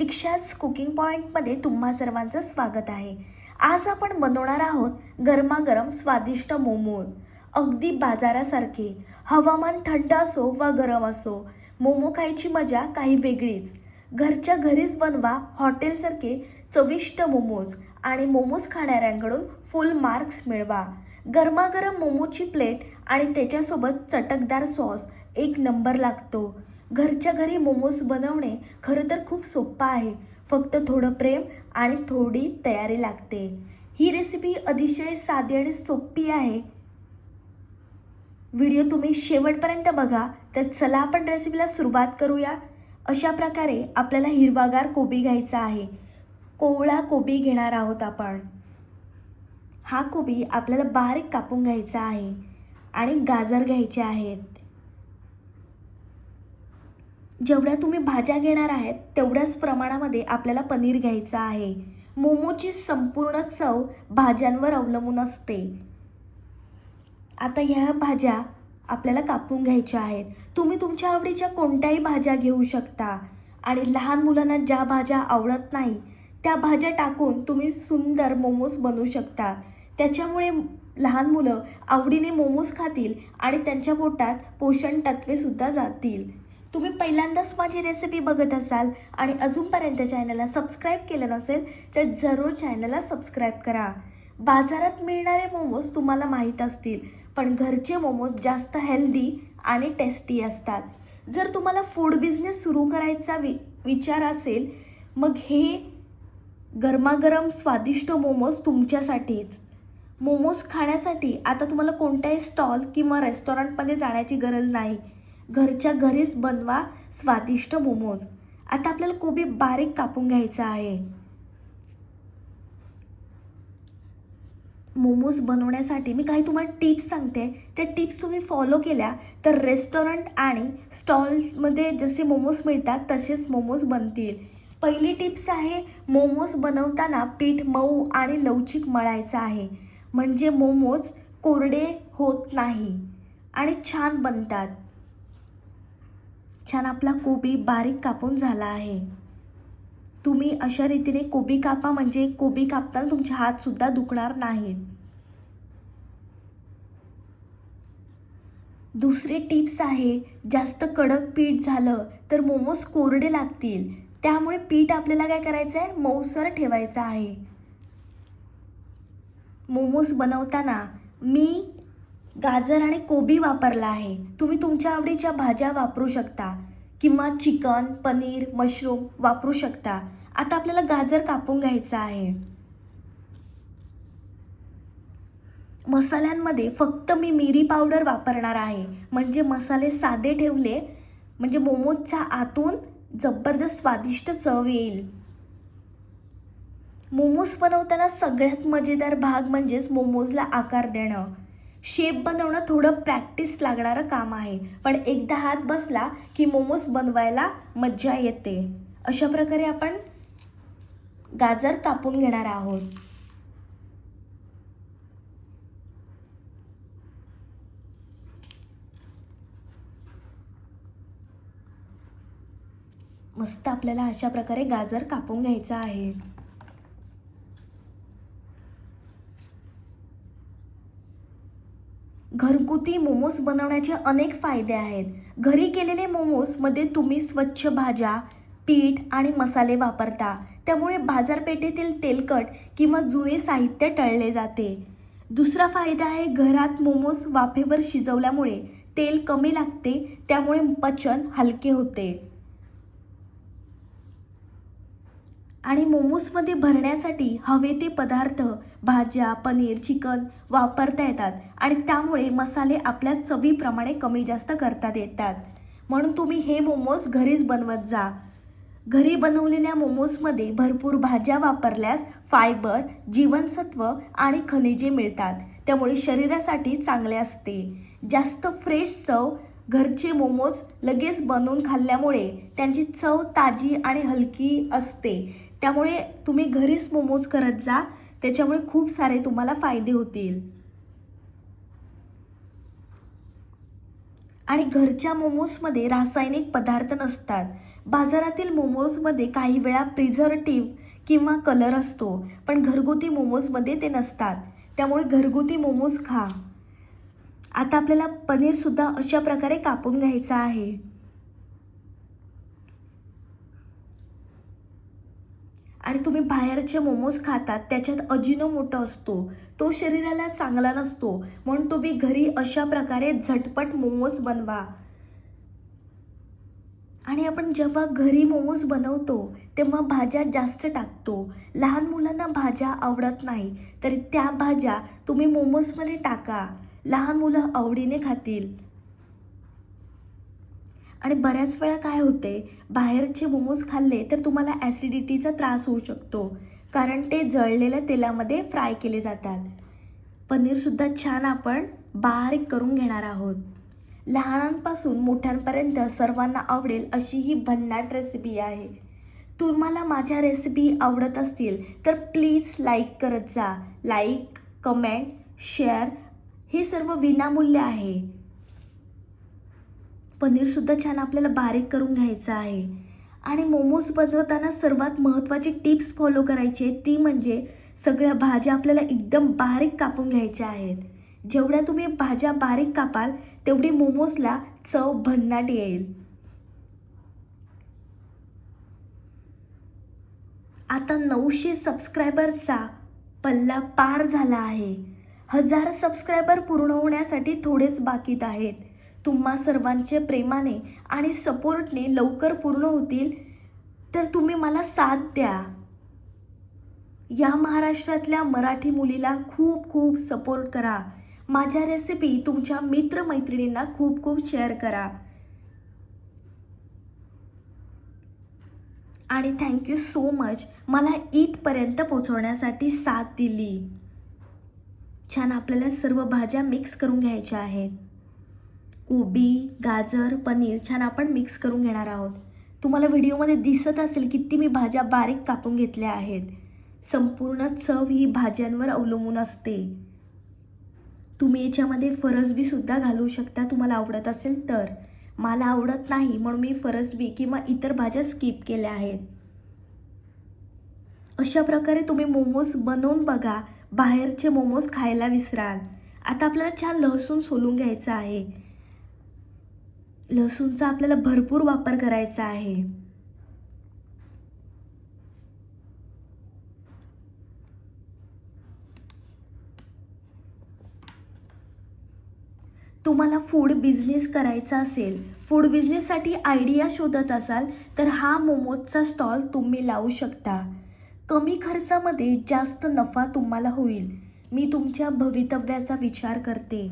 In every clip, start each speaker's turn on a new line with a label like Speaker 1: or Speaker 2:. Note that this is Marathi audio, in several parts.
Speaker 1: दीक्षाच कुकिंग पॉईंटमध्ये तुम्हा सर्वांचं स्वागत आहे. आज आपण बनवणार आहोत गरमागरम स्वादिष्ट मोमोज. अगदी बाजारासारखे. हवामान थंड असो वा गरम असो मोमो खायची मजा काही वेगळीच. घरच्या घरीच बनवा हॉटेलसारखे चविष्ट मोमोज आणि मोमोज खाणाऱ्यांकडून फुल मार्क्स मिळवा. गरमागरम मोमोची प्लेट आणि त्याच्यासोबत चटकदार सॉस एक नंबर लागतो. घरच्या घरी मोमोज बनवणे खरं तर खूप सोपं आहे. फक्त थोडं प्रेम आणि थोडी तयारी लागते. ही रेसिपी अतिशय साधी आणि सोपी आहे. व्हिडिओ तुम्ही शेवटपर्यंत बघा तर चला आपण रेसिपीला सुरुवात करूया. अशा प्रकारे आपल्याला हिरवागार कोबी घ्यायचा आहे. कोवळा कोबी घेणार आहोत आपण. हा कोबी आपल्याला बारीक कापून घ्यायचा आहे आणि गाजर घ्यायचे आहेत. जेवढ्या तुम्ही भाज्या घेणार आहेत तेवढ्याच प्रमाणामध्ये आपल्याला पनीर घ्यायचं आहे. मोमोची संपूर्ण चव भाज्यांवर अवलंबून असते. आता ह्या भाज्या आपल्याला कापून घ्यायच्या आहेत. तुम्ही तुमच्या आवडीच्या कोणत्याही भाज्या घेऊ शकता. आणि लहान मुलांना ज्या भाज्या आवडत नाही त्या भाज्या टाकून तुम्ही सुंदर मोमोज बनवू शकता. त्याच्यामुळे लहान मुलं आवडीने मोमोज खातील आणि त्यांच्या पोटात पोषण तत्वेसुद्धा जातील. तुम्ही पहिल्यांदाच माझी रेसिपी बघत असाल आणि अजूनपर्यंत चॅनलला सबस्क्राईब केलं नसेल तर जरूर चॅनलला सबस्क्राईब करा. बाजारात मिळणारे मोमोज तुम्हाला माहीत असतील पण घरचे मोमोज जास्त हेल्दी आणि टेस्टी असतात. जर तुम्हाला फूड बिझनेस सुरू करायचा वि विचार असेल मग हे गरमागरम स्वादिष्ट मोमोज तुमच्यासाठीच. मोमोज खाण्यासाठी आता तुम्हाला कोणत्याही स्टॉल किंवा रेस्टॉरंटमध्ये जाण्याची गरज नाही. घरच्या घरीच बनवा स्वादिष्ट मोमोज. आता आपल्याला कोबी बारीक कापून घ्यायचा आहे. मोमोज बनवण्यासाठी मी काही तुम्हाला टिप्स सांगते. त्या टिप्स तुम्ही फॉलो केल्या तर रेस्टॉरंट आणि स्टॉलमध्ये जसे मोमोज मिळतात तसेच मोमोज बनतील. पहिली टिप्स आहे मोमोज बनवताना पीठ मऊ आणि लवचिक मळायचं आहे. म्हणजे मोमोज कोरडे होत नाही आणि छान बनतात. छान आपला कोबी बारीक कापून झाला आहे. तुम्ही अशा रीतीने कोबी कापा म्हणजे कोबी कापताना तुमचे हातसुद्धा दुखणार नाहीत. दुसरे टिप्स आहे जास्त कडक पीठ झालं तर मोमोज कोरडे लागतील. त्यामुळे पीठ आपल्याला काय करायचं आहे? मऊसर ठेवायचं आहे. मोमोज बनवताना मी गाजर आणि कोबी वापरला आहे. तुम्ही तुमच्या आवडीच्या भाज्या वापरू शकता किंवा चिकन पनीर मशरूम वापरू शकता. आता आपल्याला गाजर कापून घ्यायचं आहे. मसाल्यांमध्ये फक्त मी मिरी पावडर वापरणार आहे. म्हणजे मसाले साधे ठेवले म्हणजे मोमोजच्या आतून जबरदस्त स्वादिष्ट चव येईल. मोमोज बनवताना सगळ्यात मजेदार भाग म्हणजेच मोमोजला आकार देणं. शेप बनवणं थोडं प्रॅक्टिस लागणारं काम आहे. पण एकदा हात बसला की मोमोज बनवायला मज्जा येते. अशा प्रकारे आपण गाजर कापून घेणार आहोत. मस्त आपल्याला अशा प्रकारे गाजर कापून घ्यायचं आहे. घरगुती मोमोज बनवण्याचे अनेक फायदे आहेत. घरी केलेले मोमोजमध्ये तुम्ही स्वच्छ भाज्या पीठ आणि मसाले वापरता. त्यामुळे बाजारपेठेतील तेलकट किंवा जुने साहित्य टळले जाते. दुसरा फायदा आहे घरात मोमोज वाफेवर शिजवल्यामुळे तेल कमी लागते त्यामुळे पचन हलके होते. आणि मोमोजमध्ये भरण्यासाठी हवे ते पदार्थ भाज्या पनीर चिकन वापरता येतात आणि त्यामुळे मसाले आपल्या चवीप्रमाणे कमी जास्त करता येतात. म्हणून तुम्ही हे मोमोज घरीच बनवत जा. घरी बनवलेल्या मोमोजमध्ये भरपूर भाज्या वापरल्यास फायबर जीवनसत्व आणि खनिजे मिळतात. त्यामुळे शरीरासाठी चांगले असते. जास्त फ्रेश चव घरचे मोमोज लगेच बनवून खाल्ल्यामुळे त्यांची चव ताजी आणि हलकी असते. त्यामुळे तुम्ही घरीच मोमोज करत जा. त्याच्यामुळे खूप सारे तुम्हाला फायदे होतील. आणि घरच्या मोमोजमध्ये रासायनिक पदार्थ नसतात. बाजारातील मोमोजमध्ये काही वेळा प्रिझर्टिव्ह किंवा कलर असतो पण घरगुती मोमोजमध्ये ते नसतात. त्यामुळे घरगुती मोमोज खा. आता आपल्याला पनीरसुद्धा अशा प्रकारे कापून घ्यायचं आहे. आणि तुम्ही बाहेरचे मोमोज खातात त्याच्यात अजिनोमोटो असतो. तो शरीराला चांगला नसतो. म्हणून तुम्ही घरी अशा प्रकारे झटपट मोमोज बनवा. आणि आपण जेव्हा घरी मोमोज बनवतो तेव्हा भाज्या जास्त टाकतो. लहान मुलांना भाज्या आवडत नाही तरी त्या भाज्या तुम्ही मोमोजमध्ये टाका. लहान मुलं आवडीने खातील. आणि बऱ्याच वेळा काय होते बाहेरचे मोमोज खाल्ले तर तुम्हाला ॲसिडिटीचा त्रास होऊ शकतो. कारण ते जळलेल्या तेलामध्ये फ्राय केले जातात. पनीरसुद्धा छान आपण बारीक करून घेणार आहोत. लहानांपासून मोठ्यांपर्यंत सर्वांना आवडेल अशी ही भन्नाट रेसिपी आहे. तुम्हाला माझ्या रेसिपी आवडत असतील तर प्लीज लाईक करत जा. लाईक कमेंट शेअर हे सर्व विनामूल्य आहे. पनीरसुद्धा छान आपल्याला बारीक करून घ्यायचं आहे. आणि मोमोज बनवताना सर्वात महत्त्वाची टिप्स फॉलो करायची आहे ती म्हणजे सगळ्या भाज्या आपल्याला एकदम बारीक कापून घ्यायच्या आहेत. जेवढ्या तुम्ही भाज्या बारीक कापाल तेवढी मोमोजला चव भन्नाट येईल. आता नऊशे सबस्क्रायबरचा पल्ला पार झाला आहे. हजार सबस्क्रायबर पूर्ण होण्यासाठी थोडेच बाकीत आहेत. तुम्हा सर्वांचे प्रेमाने आणि सपोर्टने लवकर पूर्ण होतील तर तुम्ही मला साथ द्या. या महाराष्ट्रातल्या मराठी मुलीला खूप खूप सपोर्ट करा. माझ्या रेसिपी तुमच्या मित्रमैत्रिणींना खूप खूप शेअर करा. आणि थँक्यू सो मच मला ईदपर्यंत पोचवण्यासाठी साथ दिली. छान आपल्याला सर्व भाज्या मिक्स करून घ्यायच्या आहेत. कोबी गाजर पनीर छान आपण मिक्स करून घेणार आहोत. तुम्हाला व्हिडिओमध्ये दिसत असेल किती मी भाज्या बारीक कापून घेतल्या आहेत. संपूर्ण चव ही भाज्यांवर अवलंबून असते. तुम्ही याच्यामध्ये फरसबीसुद्धा घालू शकता तुम्हाला आवडत असेल तर. मला आवडत नाही म्हणून मी फरसबी किंवा इतर भाज्या स्किप केल्या आहेत. अशा प्रकारे तुम्ही मोमोज बनवून बघा बाहेरचे मोमोज खायला विसराल. आता आपल्याला छान लसूण सोलून घ्यायचं आहे. लसूणचा आपल्याला भरपूर वापर करायचा आहे. तुम्हाला फूड बिझनेस करायचा असेल फूड बिझनेससाठी आयडिया शोधत असाल तर हा मोमोजचा स्टॉल तुम्ही लावू शकता. कमी खर्चामध्ये जास्त नफा तुम्हाला होईल. मी तुमच्या भवितव्याचा विचार करते.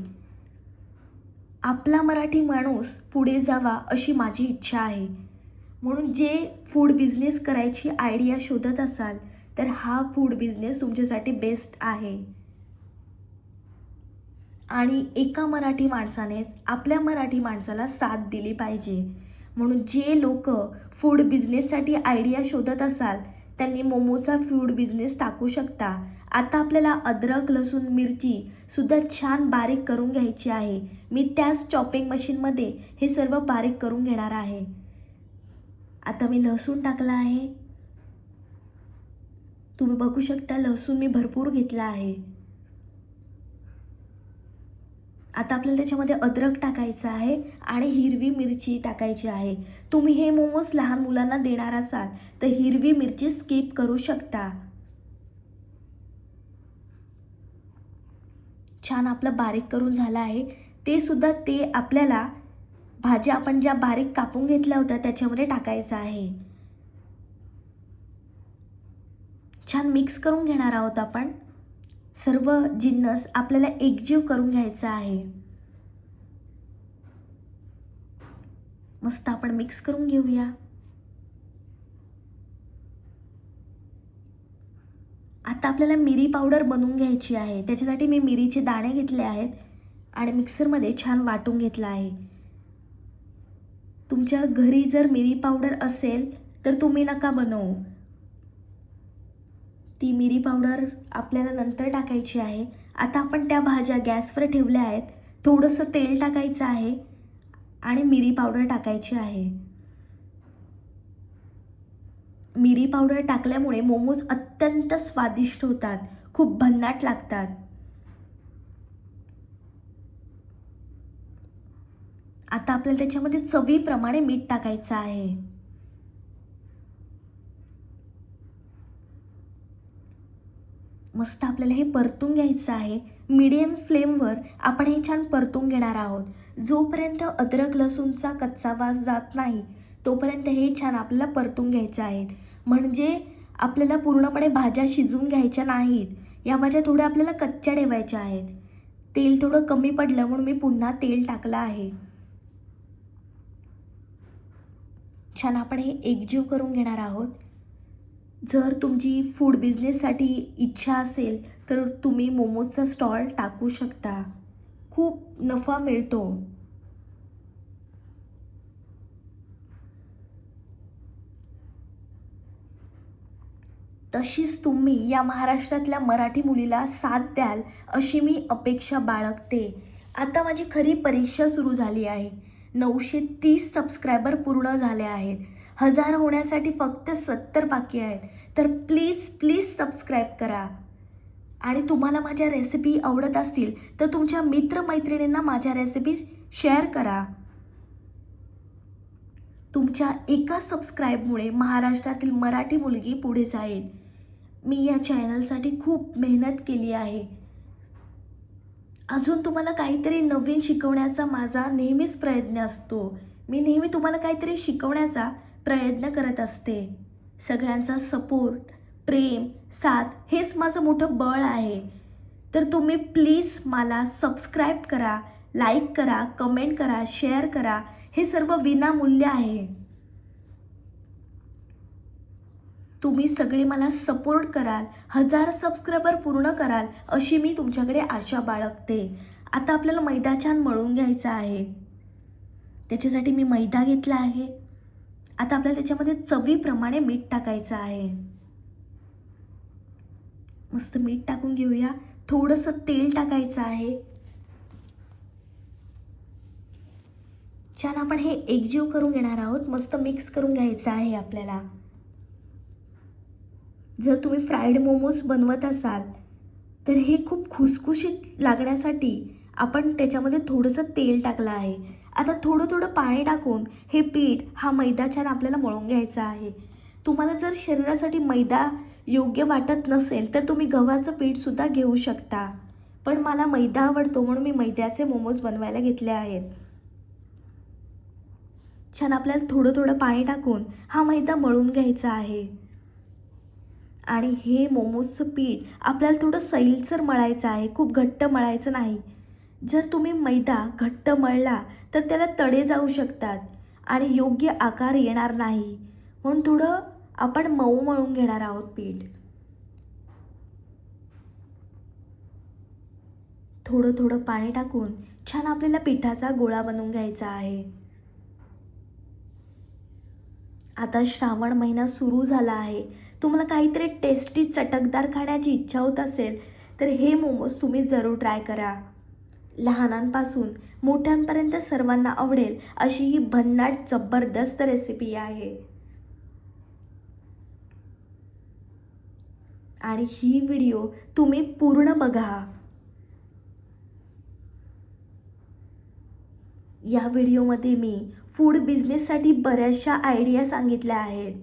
Speaker 1: आपला मराठी माणूस पुढे जावा अशी माझी इच्छा आहे. म्हणून जे फूड बिझनेस करायची आयडिया शोधत असाल तर हा फूड बिझनेस तुमच्यासाठी बेस्ट आहे. आणि एका मराठी माणसानेच आपल्या मराठी माणसाला साथ दिली पाहिजे. म्हणून जे लोक फूड बिझनेससाठी आयडिया शोधत असाल त्यांनी मोमोचा फूड बिझनेस टाकू शकता. आता आपल्याला अद्रक लसूण मिरची सुद्धा छान बारीक करून घ्यायची आहे. मी त्याच चॉपिंग मशीनमध्ये हे सर्व बारीक करून घेणार आहे. आता मी लसूण टाकला आहे. तुम्ही बघू शकता लसूण मी भरपूर घेतला आहे. आता आपल्याला त्याच्यामध्ये अद्रक टाकायचं आहे आणि हिरवी मिरची टाकायची आहे. तुम्ही हे मोमोज लहान मुलांना देणार असाल तर हिरवी मिरची स्किप करू शकता. छान आपलं बारीक करून झालं आहे. ते सुद्धा ते आपल्याला भाज्या आपण ज्या बारीक कापून घेतल्या होत्या त्याच्यामध्ये टाकायचं आहे. छान मिक्स करून घेणार आहोत आपण. सर्व जिन्नस आपल्याला एकजीव करून घ्यायचा आहे. मस्त आपण मिक्स करून घेऊया. आता आपल्याला मिरी पावडर बनवून घ्यायची आहे. त्याच्यासाठी मी मिरीचे दाणे घेतले आहेत आणि मिक्सरमध्ये छान वाटून घेतला आहे. तुमच्या घरी जर मिरी पावडर असेल तर तुम्ही नका बनवू. ती मिरी पावडर आपल्याला नंतर टाकायची आहे. आता आपण त्या भाज्या गॅसवर ठेवल्या आहेत. थोडंसं तेल टाकायचं आहे आणि मिरी पावडर टाकायची आहे. मिरी पावडर टाकल्यामुळे मोमोज अत्यंत स्वादिष्ट होतात. खूप भन्नाट लागतात. आता आपल्याला त्याच्यामध्ये चवीप्रमाणे मीठ टाकायचं आहे. मस्त आपल्याला हे परतून घ्यायचं आहे. मीडियम फ्लेमवर आपण हे छान परतून घेणार आहोत. जोपर्यंत अद्रक लसूणचा कच्चा वास जात नाही तोपर्यंत हे छान आपल्याला परतून घ्यायचं आहे. म्हणजे आपल्याला पूर्णपणे भाज्या शिजवून घ्यायच्या नाहीत. या भाज्या थोड्या आपल्याला कच्च्या ठेवायच्या आहेत. तेल थोडं कमी पडलं म्हणून मी पुन्हा तेल टाकलं आहे. छान आपण हे एकजीव करून घेणार आहोत. जर तुमची फूड बिझनेससाठी इच्छा असेल तर तुम्ही मोमोजचा स्टॉल टाकू शकता. खूप नफा मिळतो. तशीच तुम्ही या महाराष्ट्रातल्या मराठी मुलीला साथ द्याल अशी मी अपेक्षा बाळगते. आता माझी खरी परीक्षा सुरू झाली आहे. नऊशे तीस सबस्क्रायबर पूर्ण झाले आहेत. हजार होण्यासाठी फक्त सत्तर बाकी आहेत. तर प्लीज प्लीज सबस्क्राईब करा. आणि तुम्हाला माझ्या रेसिपी आवडत असतील तर तुमच्या मित्रमैत्रिणींना माझ्या रेसिपी शेअर करा. तुमच्या एका सबस्क्राईबमुळे महाराष्ट्रातील मराठी मुलगी पुढे जाईल. मी या चॅनलसाठी खूप मेहनत केली आहे. अजून तुम्हाला काहीतरी नवीन शिकवण्याचा माझा नेहमीच प्रयत्न असतो. मी नेहमी तुम्हाला काहीतरी शिकवण्याचा प्रयत्न करत असते. सगळ्यांचा सपोर्ट प्रेम साथ हेच माझं मोठं बळ आहे. तर तुम्ही प्लीज मला सबस्क्राईब करा लाईक करा कमेंट करा शेअर करा. हे सर्व विनामूल्य आहे. तुम्ही सगळे मला सपोर्ट कराल हजार सबस्क्रायबर पूर्ण कराल अशी मी तुमच्याकडे आशा बाळगते. आता आपल्याला मैदा छान मळून घ्यायचा आहे. त्याच्यासाठी मी मैदा घेतला आहे. आता आपल्याला त्याच्यामध्ये चवीप्रमाणे मीठ टाकायचं आहे. मस्त मीठ टाकून घेऊया. थोडंसं तेल टाकायचं आहे. छान आपण हे एकजीव करून घेणार आहोत. मस्त मिक्स करून घ्यायचं आहे आपल्याला. जर तुम्ही फ्राईड मोमोज बनवत असाल तर हे खूप खुसखुशीत लागण्यासाठी आपण त्याच्यामध्ये थोडंसं तेल टाकलं आहे. आता थोडं थोडं पाणी टाकून हे पीठ हा मैदा छान आपल्याला मळून घ्यायचा आहे. तुम्हाला जर शरीरासाठी मैदा योग्य वाटत नसेल तर तुम्ही गव्हाचं पीठसुद्धा घेऊ शकता. पण मला मैदा आवडतो म्हणून मी मैद्याचे मोमोज बनवायला घेतले आहेत. छान आपल्याला थोडं थोडं पाणी टाकून हा मैदा मळून घ्यायचा आहे. आणि हे मोमोजचं पीठ आपल्याला थोडं सैलसर मळायचं आहे खूप घट्ट मळायचं नाही. जर तुम्ही मैदा घट्ट मळला तर त्याला तडे जाऊ शकतात आणि योग्य आकार येणार नाही. म्हणून थोडं आपण मऊ मळून घेणार आहोत पीठ. थोडं थोडं पाणी टाकून छान आपल्याला पिठाचा गोळा बनवून घ्यायचा आहे. आता श्रावण महिना सुरू झाला आहे. तुम्हाला काहीतरी टेस्टी चटकदार खाण्याची इच्छा होत असेल तर हे मोमोज तुम्ही जरूर ट्राय करा. लहानांपासून मोठ्यांपर्यंत सर्वांना आवडेल अशी ही भन्नाट जबरदस्त रेसिपी आहे. आणि ही व्हिडिओ तुम्ही पूर्ण बघा. या व्हिडिओमध्ये मी फूड बिझनेससाठी बऱ्याचशा आयडिया सांगितल्या आहेत.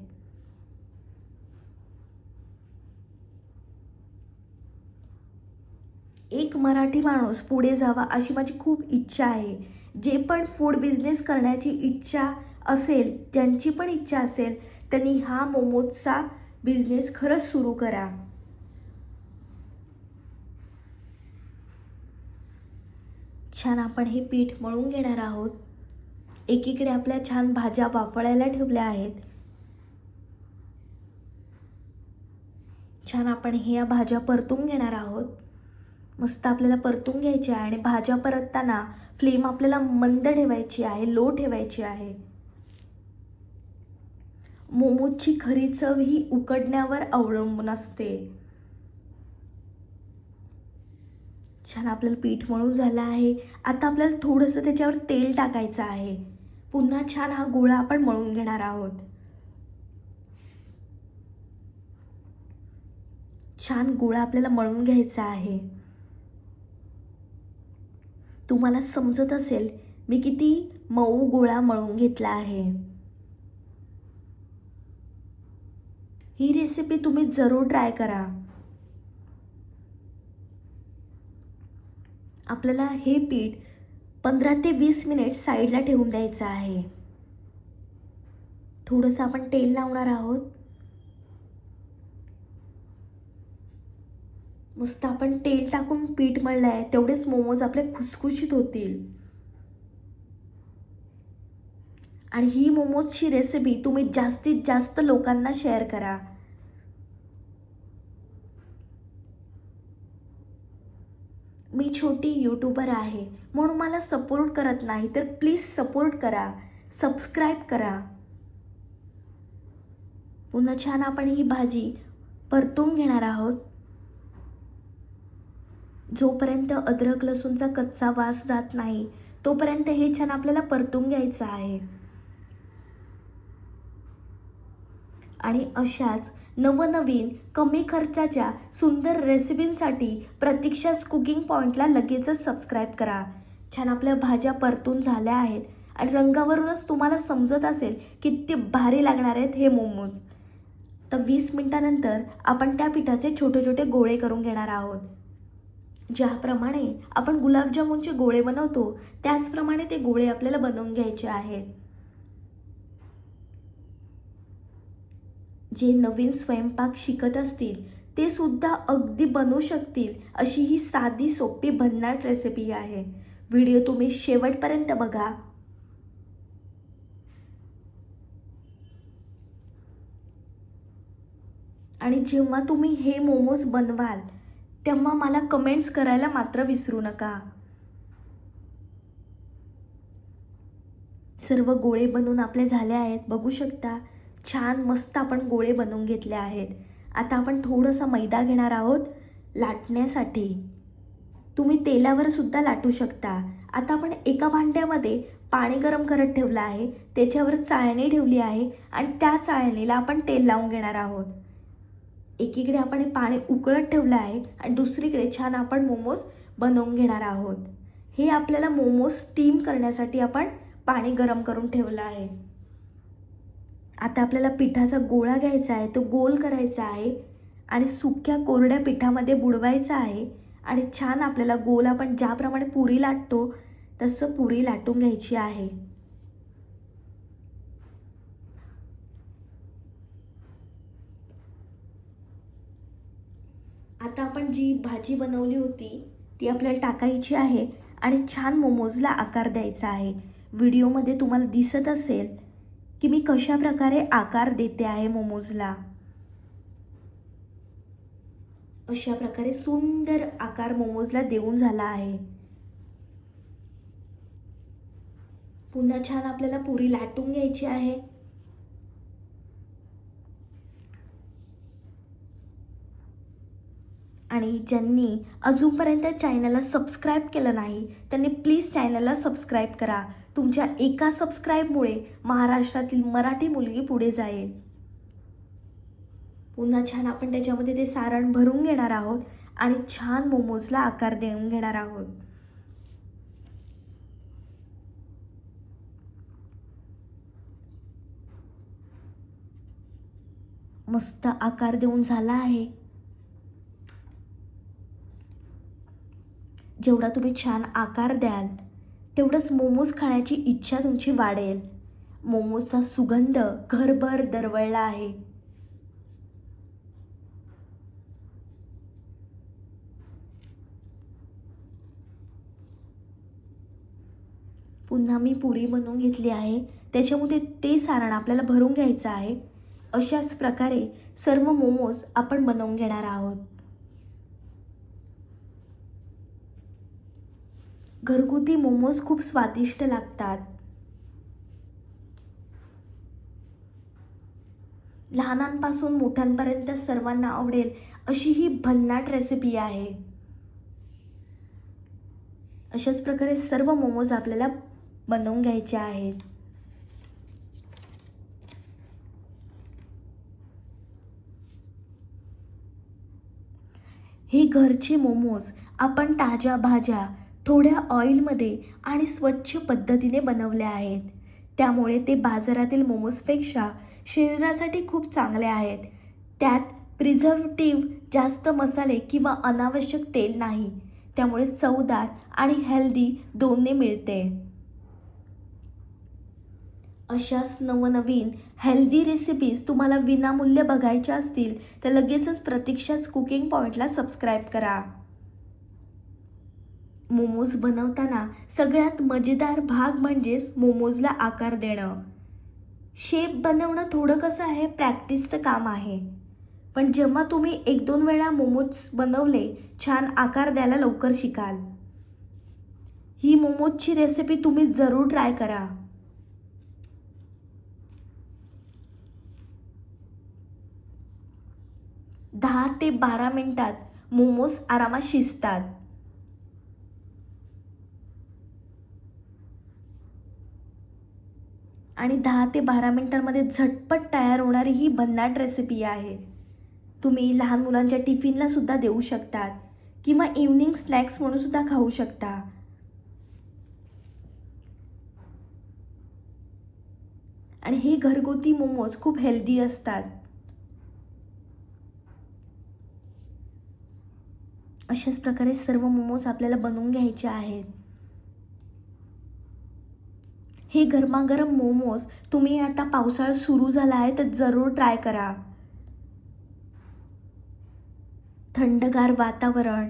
Speaker 1: एक मराठी माणूस पुढे जावा अशी माझी खूप इच्छा आहे. जे पण फूड बिझनेस करण्याची इच्छा असेल ज्यांची पण इच्छा असेल त्यांनी हा मोमोजचा बिझनेस खरंच सुरू करा. छान आपण हे पीठ मळून घेणार आहोत. एकीकडे आपल्या छान भाज्या वाफळायला ठेवल्या आहेत. छान आपण हे या भाज्या परतून घेणार आहोत. मस्त आपल्याला परतून घ्यायची आहे आणि भाज्या परतताना फ्लेम आपल्याला मंद ठेवायची आहे लो ठेवायची आहे. मोमोजची खरी चव ही उकडण्यावर अवलंबून असते. छान आपल्याला पीठ मळून झालं आहे. आता आपल्याला थोडंसं त्याच्यावर तेल टाकायचं आहे. पुन्हा छान हा गोळा आपण मळून घेणार आहोत. छान गोळा आपल्याला मळून घ्यायचा आहे. तुम्हाला समजत असेल मी किती मऊ गोळा मळून घेतला आहे. ही रेसिपी तुम्ही जरूर ट्राय करा. आपल्याला हे पीठ पंधरा ते वीस मिनिट साईडला ठेवून द्यायचं आहे. थोडंसं आपण तेल लावणार आहोत. मस्त आपण तेल टाकून पीठ मळलं आहे तेवढेच मोमोज आपले खुसखुशीत होतील. आणि ही मोमोजची रेसिपी तुम्ही जास्तीत जास्त लोकांना शेअर करा. मी छोटी यूट्यूबर आहे म्हणून मला सपोर्ट करत नाही तर प्लीज सपोर्ट करा सबस्क्राईब करा. पुन्हा छान आपण ही भाजी परतून घेणार आहोत. जोपर्यंत अद्रक लसूणचा कच्चा वास जात नाही तोपर्यंत हे छान आपल्याला परतून घ्यायचं आहे. आणि अशाच नवनवीन कमी खर्चाच्या सुंदर रेसिपींसाठी प्रतीक्षाच कुकिंग पॉईंटला लगेचच सबस्क्राईब करा. छान आपल्या भाज्या परतून झाल्या आहेत आणि रंगावरूनच तुम्हाला समजत असेल किती भारी लागणार आहेत हे मोमोज. तर वीस मिनटानंतर आपण त्या पिठाचे छोटे छोटे गोळे करून घेणार आहोत. ज्याप्रमाणे आपण गुलाबजामुनचे गोळे बनवतो त्याचप्रमाणे ते गोळे आपल्याला बनवून घ्यायचे आहेत. जे नवीन स्वयंपाक शिकत असतील ते सुद्धा अगदी बनवू शकतील अशी ही साधी सोपी भन्नाट रेसिपी आहे. व्हिडिओ तुम्ही शेवटपर्यंत बघा. आणि जेव्हा तुम्ही हे मोमोज बनवाल तेव्हा मला कमेंट्स करायला मात्र विसरू नका. सर्व गोळे बनवून आपले झाले आहेत. बघू शकता छान मस्त आपण गोळे बनवून घेतले आहेत. आता आपण थोडंसं मैदा घेणार आहोत लाटण्यासाठी. तुम्ही तेलावर सुद्धा लाटू शकता. आता आपण एका भांड्यामध्ये पाणी गरम करत ठेवलं आहे. त्याच्यावर चाळणी ठेवली आहे आणि त्या चाळणीला आपण तेल लावून घेणार आहोत. एकीकडे आपण हे पाणी उकळत ठेवलं आहे आणि दुसरीकडे छान आपण मोमोज बनवून घेणार आहोत. हे आपल्याला मोमोज स्टीम करण्यासाठी आपण पाणी गरम करून ठेवलं आहे. आता आपल्याला पिठाचा गोळा घ्यायचा आहे तो गोल करायचा आहे आणि सुक्या कोरड्या पिठामध्ये बुडवायचा आहे आणि छान आपल्याला गोल आपण ज्याप्रमाणे पुरी लाटतो तसं पुरी लाटून घ्यायची आहे. आता आपण जी भाजी बनवली होती ती आपल्याला टाकायची आहे आणि छान मोमोजला आकार द्यायचा आहे. व्हिडिओमध्ये तुम्हाला दिसत असेल की मी कशा प्रकारे आकार देते आहे मोमोजला. अशा प्रकारे सुंदर आकार मोमोजला देऊन झाला आहे. पुन्हा छान आपल्याला पुरी लाटून घ्यायची आहे. आणि ज्यांनी अजूनपर्यंत चॅनलला सबस्क्राईब केलं नाही त्यांनी प्लीज चॅनलला सबस्क्राईब करा. तुमच्या एका सबस्क्राईबमुळे महाराष्ट्रातील मराठी मुलगी पुढे जाईल. पुन्हा छान आपण त्याच्यामध्ये ते सारण भरून घेणार आहोत आणि छान मोमोजला आकार देऊन घेणार आहोत. मस्त आकार देऊन झाला आहे. जेवढा तुम्ही छान आकार द्याल तेवढंच मोमोज खाण्याची इच्छा तुमची वाढेल. मोमोजचा सुगंध घरभर दरवळला आहे. पुन्हा मी पुरी बनवून घेतली आहे. त्याच्यामध्ये ते सारण आपल्याला भरून घ्यायचं आहे. अशाच प्रकारे सर्व मोमोज आपण बनवून घेणार आहोत. घरगुती मोमोज खूप स्वादिष्ट लागतात. लहानांपासून मोठ्यांपर्यंत सर्वांना आवडेल अशी ही भन्नाट रेसिपी आहे. अशाच प्रकारे सर्व मोमोज आपल्याला बनवून घ्यायचे आहेत. हे घरचे मोमोज आपण ताज्या भाज्या थोड्या ऑइलमध्ये आणि स्वच्छ पद्धतीने बनवल्या आहेत. त्यामुळे ते बाजारातील मोमोजपेक्षा शरीरासाठी खूप चांगले आहेत. त्यात प्रिझर्वेटिव्ह जास्त मसाले किंवा अनावश्यक तेल नाही. त्यामुळे चवदार आणि हेल्दी दोन्ही मिळते. अशाच नवनवीन हेल्दी रेसिपीज तुम्हाला विनामूल्य बघायच्या असतील तर लगेचच प्रतीक्षाच कुकिंग पॉईंटला सबस्क्राईब करा. मोमोज बनवताना सगळ्यात मजेदार भाग म्हणजेच मोमोजला आकार देणं. शेप बनवणं थोडं कसं आहे प्रॅक्टिसचं काम आहे. पण जेव्हा तुम्ही एक दोन वेळा मोमोज बनवले छान आकार द्यायला लवकर शिकाल. ही मोमोजची रेसिपी तुम्ही जरूर ट्राय करा. दहा ते बारा मिनटात मोमोज आरामात शिजतात. आणि दहा ते बारा मिनिटांमध्ये झटपट तयार होणारी ही भन्नाट रेसिपी आहे. तुम्ही लहान मुलांच्या टिफिनला सुद्धा देऊ शकतात किंवा इव्हनिंग स्नॅक्स म्हणून सुद्धा खाऊ शकता. आणि हे घरगुती मोमोज खूप हेल्दी असतात. अशाच प्रकारे सर्व मोमोज आपल्याला बनवून घ्यायचे आहेत. हे गरमागरम मोमोज तुम्ही आता पावसाळा सुरू झाला आहे तर जरूर ट्राय करा. थंडगार वातावरण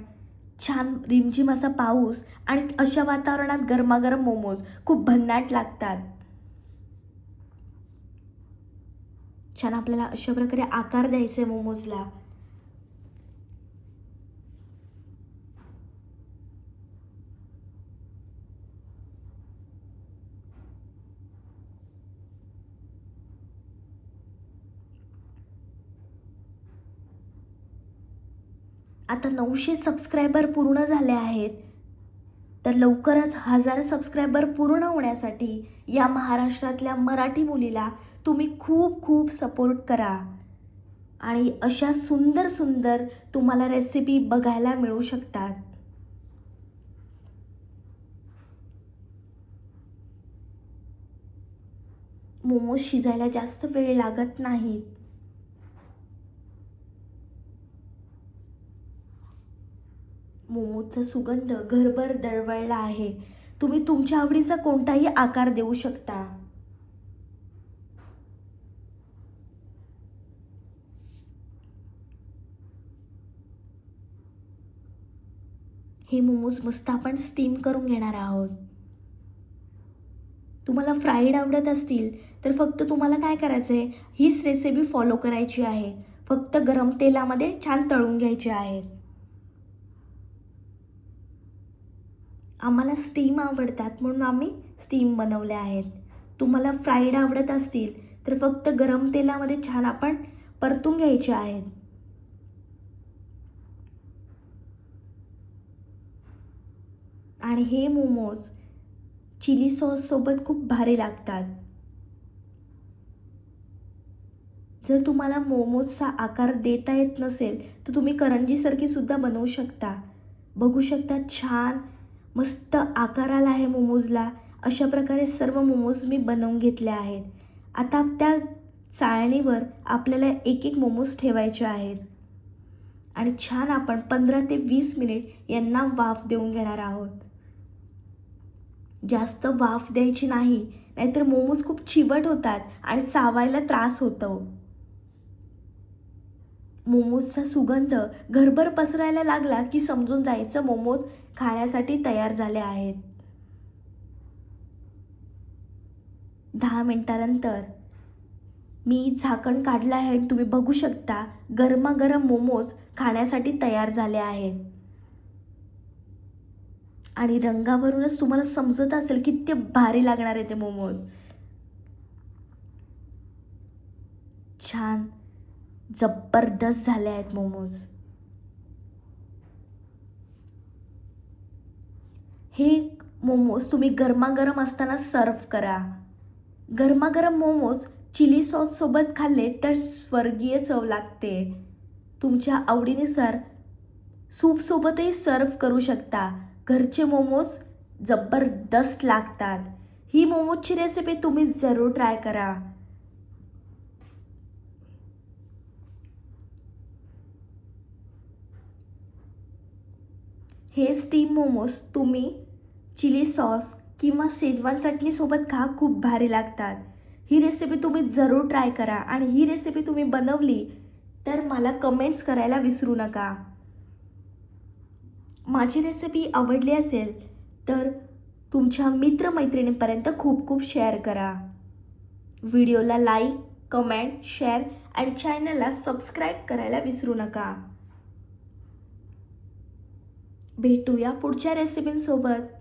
Speaker 1: छान रिमझिम असा पाऊस आणि अशा वातावरणात गरमागरम मोमोज खूप भन्नाट लागतात. छान आपल्याला अशा प्रकारे आकार द्यायचे मोमोजला. आता नऊशे सबस्क्रायबर पूर्ण झाले आहेत. तर लवकरच हजार सबस्क्रायबर पूर्ण होण्यासाठी या महाराष्ट्रातल्या मराठी मुलीला तुम्ही खूप खूप सपोर्ट करा. आणि अशा सुंदर सुंदर तुम्हाला रेसिपी बघायला मिळू शकतात. मोमोज शिजायला जास्त वेळ लागत नाहीत. मोमोजचा सुगंध घरभर दळवळला आहे. तुम्ही तुमच्या आवडीचा कोणताही आकार देऊ शकता. हे मोमोज मस्त आपण स्टीम करून घेणार आहोत. तुम्हाला फ्राईड आवडत असतील तर फक्त तुम्हाला काय करायचं आहे हीच रेसिपी फॉलो करायची आहे. फक्त गरम तेलामध्ये छान तळून घ्यायची आहे. आम्हाला स्टीम आवडतात म्हणून आम्ही स्टीम बनवल्या आहेत. तुम्हाला फ्राईड आवडत असतील तर फक्त गरम तेलामध्ये छान आपण परतून घ्यायचे आहेत. आणि हे मोमोज चिली सॉस सोबत खूप भारी लागतात. जर तुम्हाला मोमोजचा आकार देता येत नसेल तर तुम्ही करंजीसारखी सुद्धा बनवू शकता. बघू शकता छान मस्त आकार आला आहे मोमोजला. अशा प्रकारे सर्व मोमोज मी बनवून घेतले आहेत. आता त्या चाळणीवर आपल्याला एक एक मोमोज ठेवायचे आहेत. आणि छान आपण पंधरा ते वीस मिनिट यांना वाफ देऊन घेणार आहोत. जास्त वाफ द्यायची नाही नाहीतर मोमोज खूप चिवट होतात आणि चावायला त्रास होतो. मोमोजचा सुगंध घरभर पसरायला लागला की समजून जायचं मोमोज खाण्यासाठी तयार झाले आहेत. दहा मिनटानंतर मी झाकण काढलं आहे आणि तुम्ही बघू शकता गरमागरम मोमोज खाण्यासाठी तयार झाले आहेत. आणि रंगावरूनच तुम्हाला समजत असेल किती भारी लागणार आहे ते मोमोज. छान जबरदस्त झाले आहेत मोमोज. हे मोमोज तुम्ही गरमागरम असताना सर्व करा. गरमागरम मोमोज चिली सॉससोबत खाल्ले तर स्वर्गीय चव लागते. तुमच्या आवडीनुसार सूपसोबतही सर्व करू शकता. घरचे मोमोज जबरदस्त लागतात. ही मोमोजची रेसिपी तुम्ही जरूर ट्राय करा. हे स्टीम मोमोज तुम्ही चिली सॉस किंवा शेजवान चटणीसोबत खा खूप भारी लागतात. ही रेसिपी तुम्ही जरूर ट्राय करा आणि ही रेसिपी तुम्ही बनवली तर मला कमेंट्स करायला विसरू नका. माझी रेसिपी आवडली असेल तर तुमच्या मित्रमैत्रिणींपर्यंत खूप खूप शेअर करा. व्हिडिओला लाईक कमेंट शेअर आणि चॅनलला सबस्क्राईब करायला विसरू नका. भेटूया पुढच्या रेसिपींसोबत